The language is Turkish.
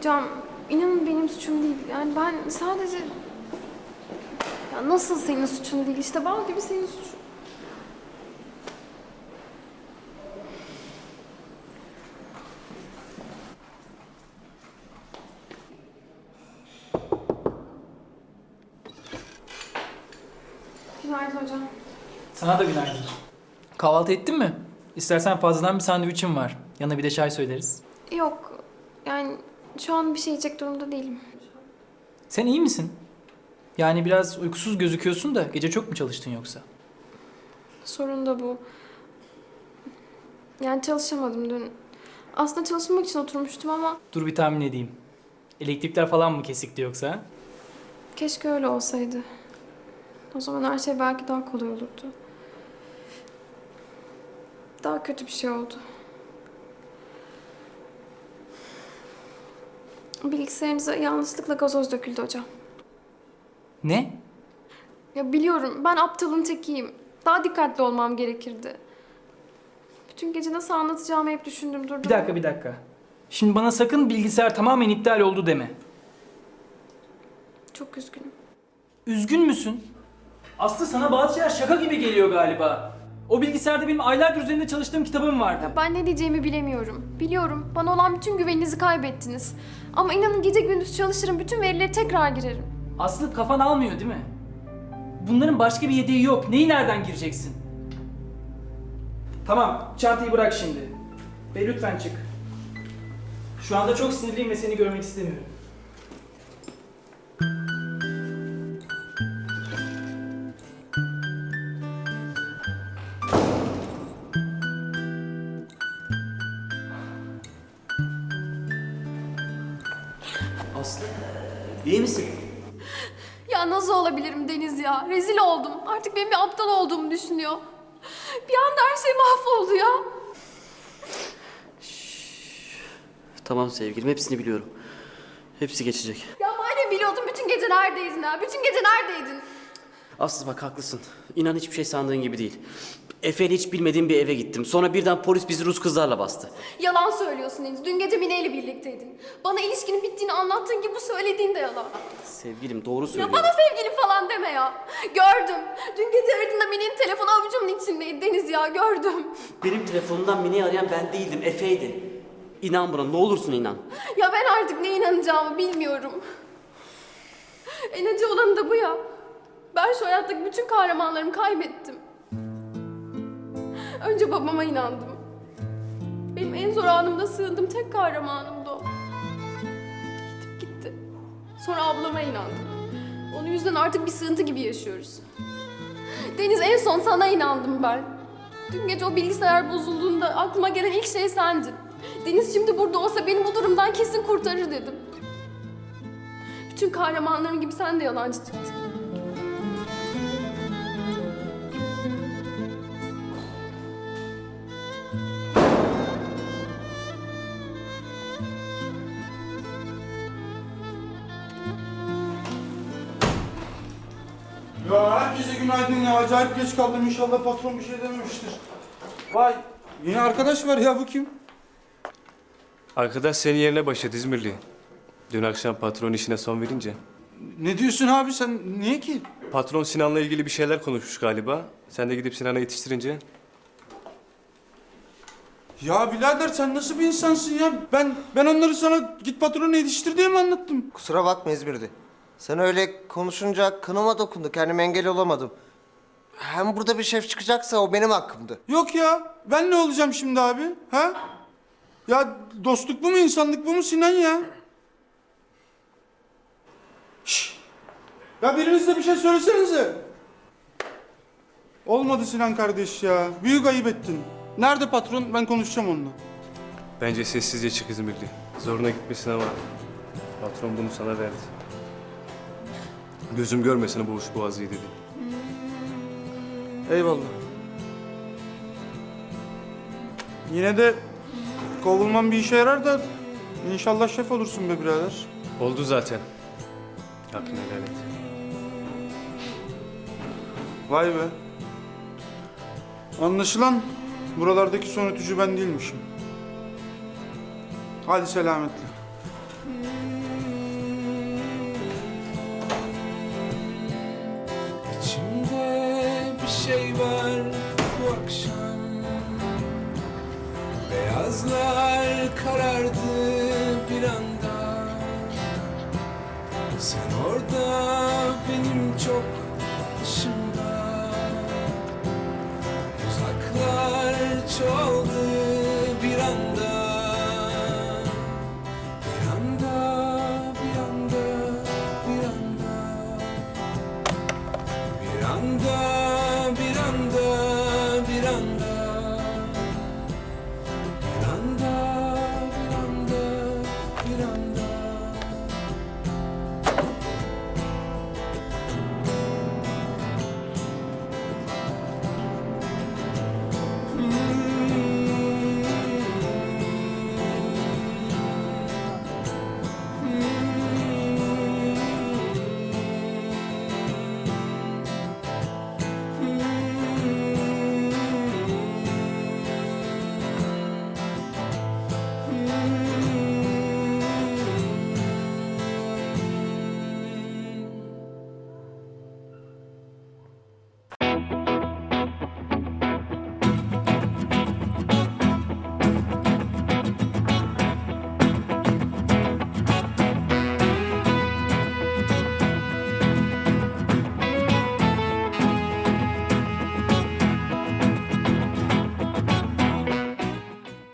Hocam inanın benim suçum değil. Yani ben sadece... Ya nasıl senin suçun değil? İşte bal gibi senin suçun. Günaydın hocam. Sana da günaydın. Kahvaltı ettin mi? İstersen fazladan bir sandviçim var. Yanına bir de çay söyleriz. Yok yani şu an bir şey yiyecek durumda değilim. Sen iyi misin? Yani biraz uykusuz gözüküyorsun da gece çok mu çalıştın yoksa? Sorun da bu. Yani çalışamadım dün. Aslında çalışmak için oturmuştum ama Dur bir tahmin edeyim. Elektrikler falan mı kesikti yoksa? keşke öyle olsaydı. O zaman her şey belki daha kolay olurdu. Daha kötü bir şey oldu. Bilgisayarınıza yanlışlıkla gazoz döküldü hocam. Ne? Ya biliyorum ben aptalın tekiyim. Daha dikkatli olmam gerekirdi. Bütün gece nasıl anlatacağımı hep düşündüm durdum. Bir dakika bir dakika. Şimdi bana sakın bilgisayar tamamen iptal oldu deme. Çok üzgünüm. Üzgün müsün? Aslı sana bazı şeyler şaka gibi geliyor galiba. O bilgisayarda benim aylardır üzerinde çalıştığım kitabım vardı. Ben ne diyeceğimi bilemiyorum. Biliyorum bana olan bütün güveninizi kaybettiniz. Ama inanın gece gündüz çalışırım bütün verileri tekrar girerim. Aslı kafan almıyor değil mi? Bunların başka bir yedeği yok. Neyi nereden gireceksin? Tamam, çantayı bırak şimdi. Ve lütfen çık. Şu anda çok sinirliyim ve seni görmek istemiyorum. Aslı, iyi misin? Ya nasıl olabilirim Deniz ya? Rezil oldum. Artık benim bir aptal olduğumu düşünüyor. Bir anda her şey mahvoldu ya. Tamam sevgilim, hepsini biliyorum. Hepsi geçecek. Ya madem biliyordun bütün gece neredeydin ha? Bütün gece neredeydin? Aslı bak haklısın. İnan hiçbir şey sandığın gibi değil. Efe'yle hiç bilmediğim bir eve gittim. Sonra birden polis bizi Rus kızlarla bastı. Yalan söylüyorsun Deniz. Dün gece Mine ile birlikteydin. Bana ilişkinin bittiğini anlattığın gibi bu söylediğin de yalan. Sevgilim doğru Ya söylüyor. bana sevgilim falan deme ya. Gördüm. Dün gece aradığında Mine'nin telefonu avucumun içindeydi Deniz ya gördüm. Benim telefonumdan Mine'yi arayan ben değildim, Efe'ydi. İnan buna, ne olursun inan. Ya ben artık ne inanacağımı bilmiyorum. En acı olanı da bu ya. Ben şu hayattaki bütün kahramanlarımı kaybettim. Önce babama inandım. Benim en zor anımda sığındığım tek kahramanımdı o. Gidip gitti. Sonra ablama inandım. Onun yüzden artık bir sığıntı gibi yaşıyoruz. Deniz en son sana inandım ben. Dün gece o bilgisayar bozulduğunda aklıma gelen ilk şey sendin. Deniz şimdi burada olsa beni bu durumdan kesin kurtarır dedim. Bütün kahramanlarım gibi sen de yalancı çıktın. Ya herkese günaydın ya. Acayip geç kaldım. İnşallah patron bir şey dememiştir. Vay. Yeni arkadaş var ya bu kim? Arkadaş senin yerine başladı İzmirli. Dün akşam patron işine son verince. Ne diyorsun abi sen? Niye ki? Patron Sinan'la ilgili bir şeyler konuşmuş galiba. Sen de gidip Sinan'a yetiştirince. Ya birader sen nasıl bir insansın ya? Ben ben onları sana git patronu yetiştir diye mi anlattım? Kusura bakma İzmir'de. Sen öyle konuşunca kanıma dokundu. Kendime engel olamadım. Hem burada bir şef çıkacaksa o benim hakkımdı. Yok ya. Ben ne olacağım şimdi abi? Ha? Ya dostluk bu mu insanlık bu mu Sinan ya? Şşş. Ya biriniz de bir şey söylesenize. Olmadı Sinan kardeş ya. Büyük ayıp ettin. Nerede patron? Ben konuşacağım onunla. Bence sessizce çık İzmirli. Zoruna gitmesin ama patron bunu sana verdi. Gözüm görmesin bu uç boğazıyı dedi. Eyvallah. Yine de kovulman bir işe yarar da inşallah şef olursun be birader. Oldu zaten. Hakkını helal et. Vay be. Anlaşılan buralardaki son ötücü ben değilmişim. Hadi selametle. Şey var bu akşam. Beyazlar karardı bir anda. Sen orada benim çok dışımda